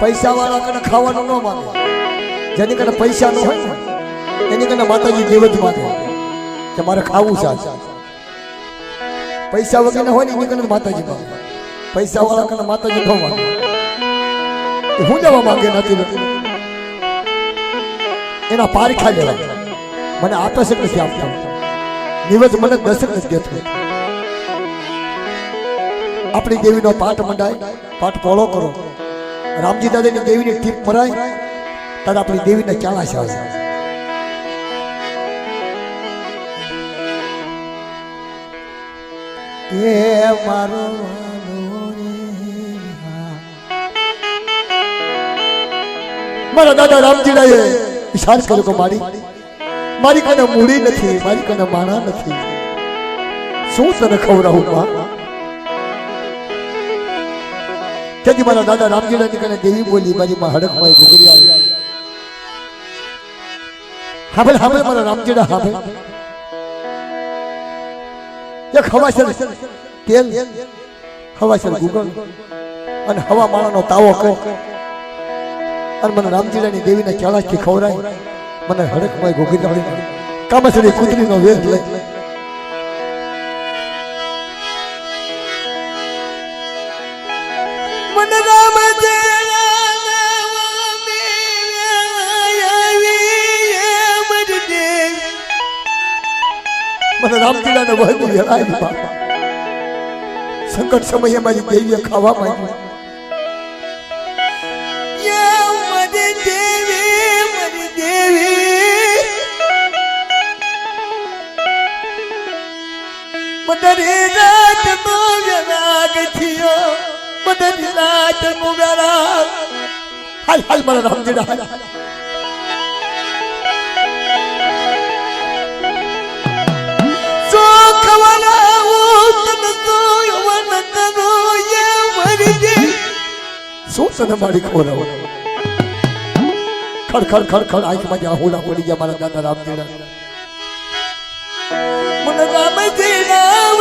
પૈસા વાળા કને ખાવાનું ન માગે. જેની કને પૈસા ન હોય એની કને માતાજી દેવ માગે. કે મારે ખાવું છે. પૈસા વગર હોય ને, એની કને માતાજી માગે. પૈસા વાળા કને માતાજી ન માગે. હું જવા માંગે નથી. એના પારખા લેવા. મને આપે છે નથી આપતા. નિવજ મને દર્શક નથી દેતો. આપણી દેવીનો પાઠ મંડાય. પાઠ પોળો કરો. રામજી દાદાની દેવીની ટીપ મરાય, ત્યારે આપણી દેવીને ચાલાશ આવે એ મારો મારા દાદા રામજીડાએ ઈશાન કર્યો કે મારી મારી કને મૂડી નથી, મારી કને માણા નથી. શું તને ખવડાવું, માં? તેથી મારા દાદા રામજીડાની કને દેવી બોલી મારી માં હડકમાં ઘૂઘરી આવી. હાબે હાબે મારા રામજીડા હાબે એક હવાસર તેલ, હવાસર ગુગળ અને હવા માળાનો તાવો કર. અને મને રામજીડાની દેવીના ચાળાથી ખવડાય. મને હડકમાં ઘૂઘરી આવી કામસરી કૂતરીનો વેગ લઈ મને રામજીડાને વહુ હેરાય બાપા સંકટ સમયે મારી દેવીએ ખાવા માંગ્યું. મદરી રાતનો વિરાગ થયો. મદરી રાતનો વિરાગ. હાલ હાલ મારા હાલ શું તને મારી ખોરાવો ખડ ખડ ખડ ખડ, આંખમાં જ્યાં હોલા પડી ગયા મારા દાદા રામજીડા મને રામ છે રામ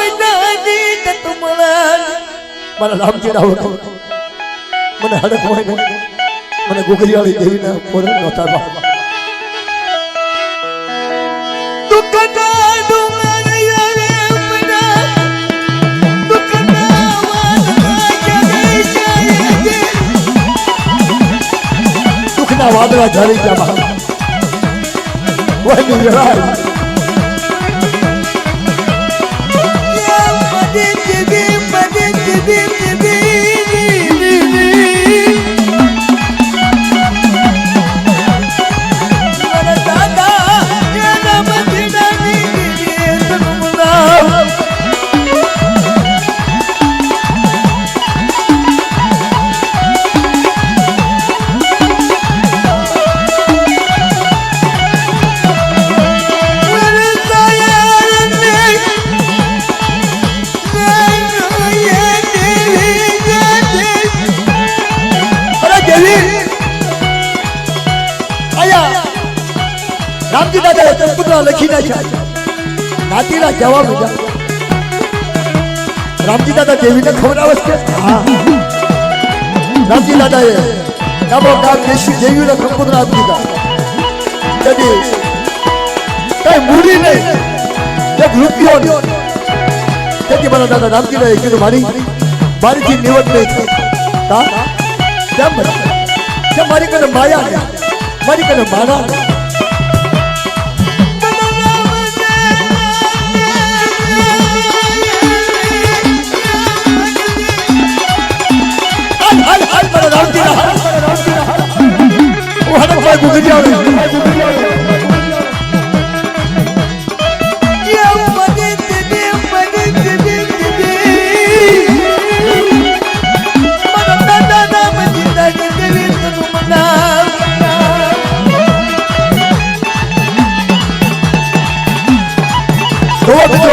મારા રામજીડા વખત મને હડક હોય ને, મને ગુગરિયાળી દેવીના પોરણ નહોતા બાપા દુઃખ ડુંગર દુઃખના વાદળા ઝાડી ગયા મારા રામજી દાદાએ ચંપુતરા લખી નાખ્યા. નાતીના જવાબ લીધા રામજી દાદા દેવીને ખવડાવે છે રામજી દાદાએ ગામો ગામ દેશી દેવીને કંકુતરા આપી દીધા. તેથી કઈ મૂડી નહીં. એક રૂપિયો તેથી મારા દાદા રામજી દાદાએ કીધું, મારી, મારીથી નિવડ નહીં થઈ કા? કેમ મારી કને માયા મારી કને માના રણતી રહા હું હડપ્પાએ ગુજરી આવે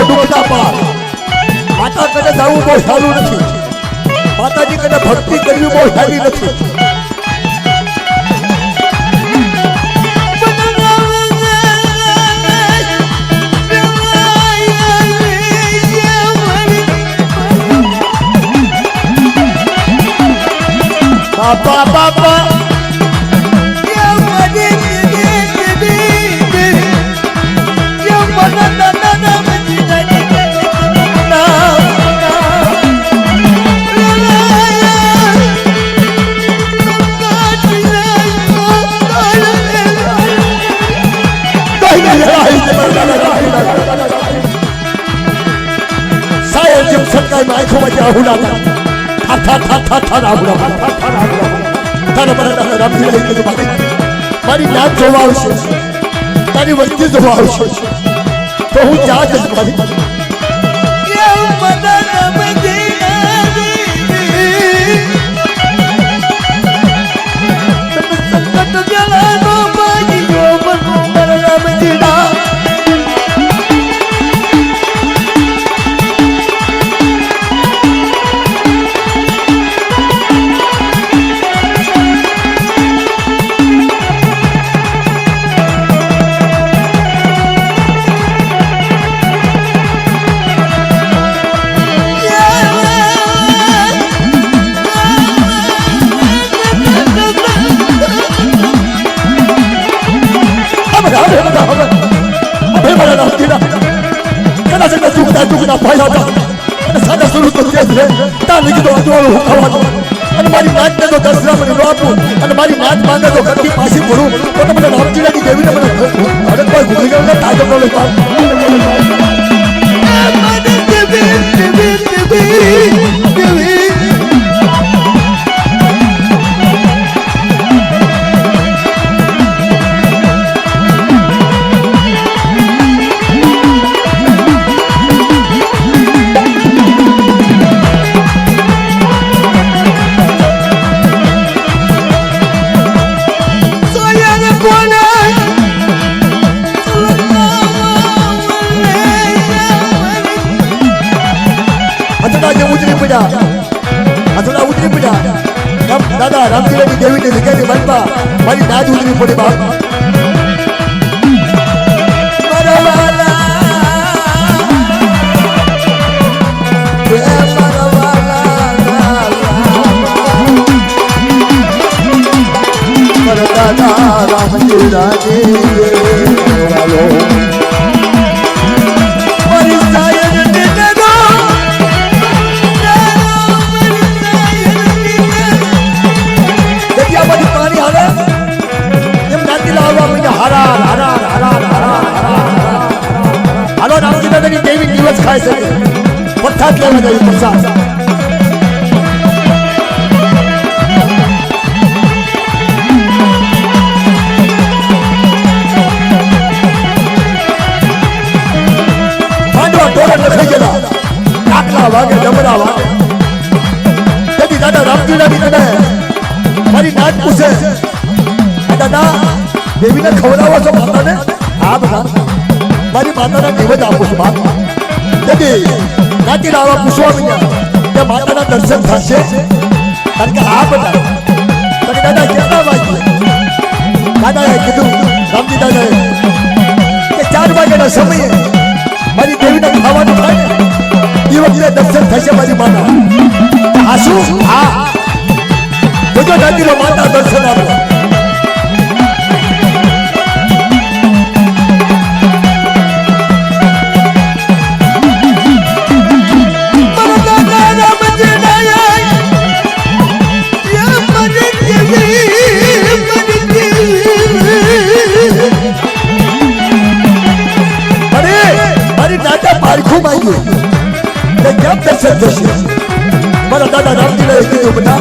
ડૂબતા માતા કદાચ આવું બહુ સારું નથી. માતાજી કને ભક્તિ કરવી બહુ સારી નથી. બાપા મારા જાત જોવા આવશે તારી વસ્તી જોવા આવશે તો હું જ્યાં જઈશ મારી ચૂકતા ચૂકતા ભય હતા અને સાદા સ્વરૂપ તો તે ખાવાનું અને મારી નાચને તો દસરામણી ન આપું અને મારી નાચ માંગે તો ઘરથી પાછી તો તમને રામજીલાની દેવીને મને ઘૂમી ગયો તાજો ન લેતા હથડા જે ઉતરી પડ્યા અથડા ઉતરી પડ્યા દાદા રામજીલાની દેવીની જગ્યાની બાજુમાં મારી નાચ ઉતરી પડી બાપ દાદા રામજી રાજી હાલો રામજી દાદાની દેવી દિવસ ખાય છે? પ્રસાદ લેવા જાય પ્રસાદ દાદા રામજી દાદી તને મારી નાચ પૂછે દાદા, દેવીને ખવડાવો છો માતાના નિવેદ આપું છું બાપ તેથી નાતી લાવા પૂછવા માંડ્યા કે માતાના દર્શન થશે કારણ કે મારી માતા. પારખું માંગ્યું. તે કેમ દર્શન થશે મારા દાદા રામજીને કીધું બધા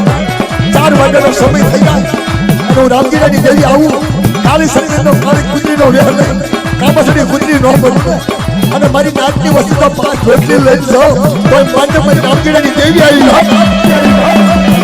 ચાર વાગ્યાનો સમય થઈ જાય અને હું રામજીરાની દેવી આવું કાળી શક્તિનો કાળી કુતરીનો વેર લઈ કામસડી કુતરી ન બનવું અને મારી નાચની વસ્તુ પાંચ રોટલી લઈ જાઉં તો માન્ય મારી રામજીરાની દેવી આવી